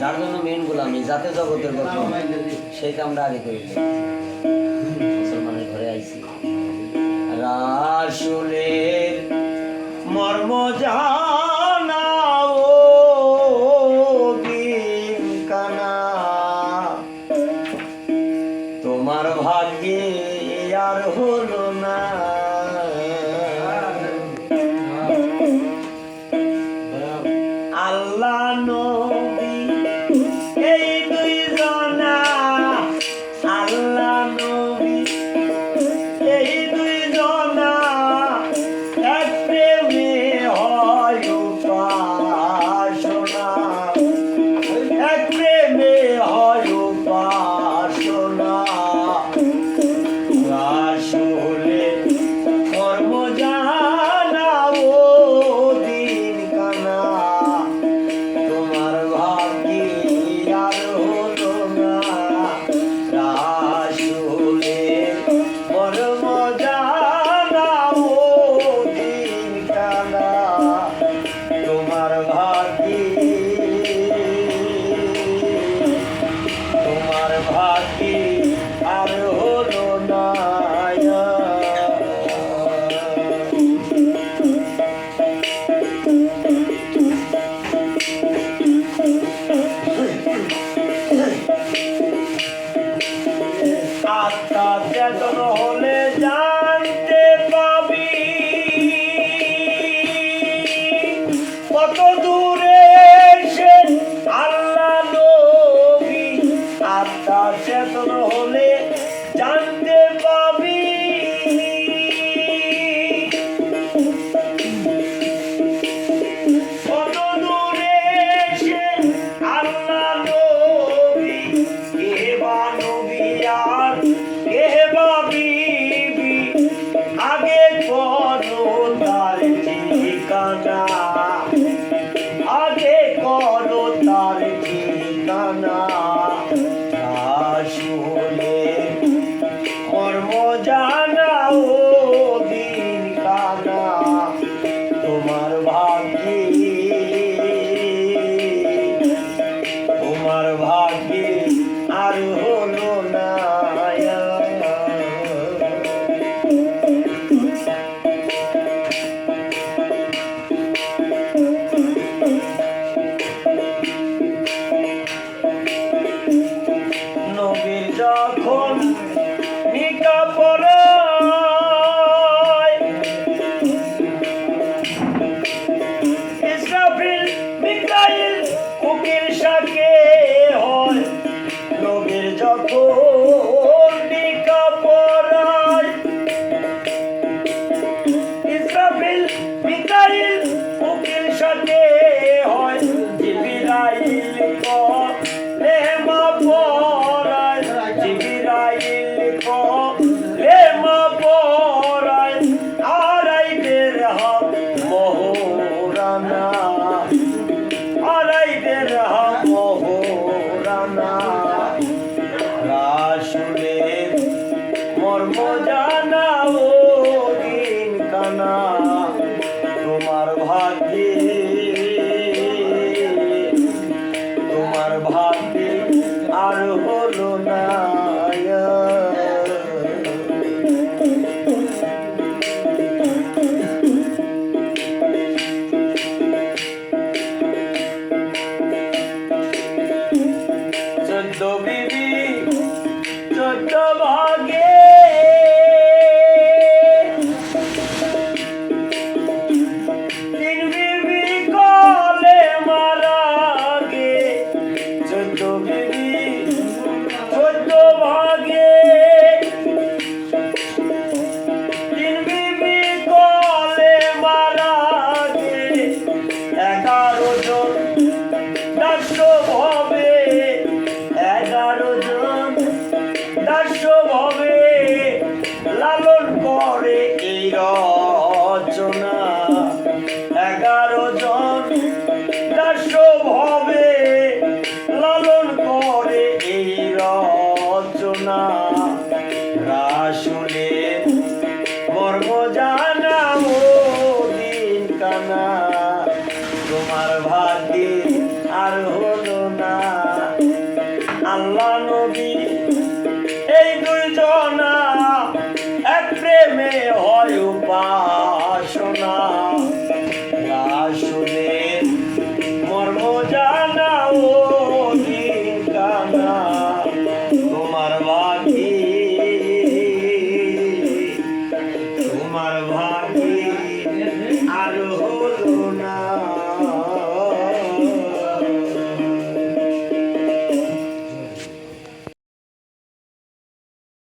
যার জন্য মেন গোলামি, যাতে জগতের গল্প সেই কামটা আগে করি মুসলমানের ঘরে আইছি। রাসুলের মর্ম তোমার ভাগ্যে আর হলো না। আসলে কর্ম জানা ও দিন কানা। তোমার ভাগ্যে আর হলো না। আসলে কর্ম জানা ও দিন কানা। তোমার ভাগ্যে আত্মা চেতন হলে Nana. মিকাইল কুকির সাকে 大家好。so be দেড়শো দুইজনা এক প্রেমে হয় উপাসনা। রাসুলের মর্ম জানা ও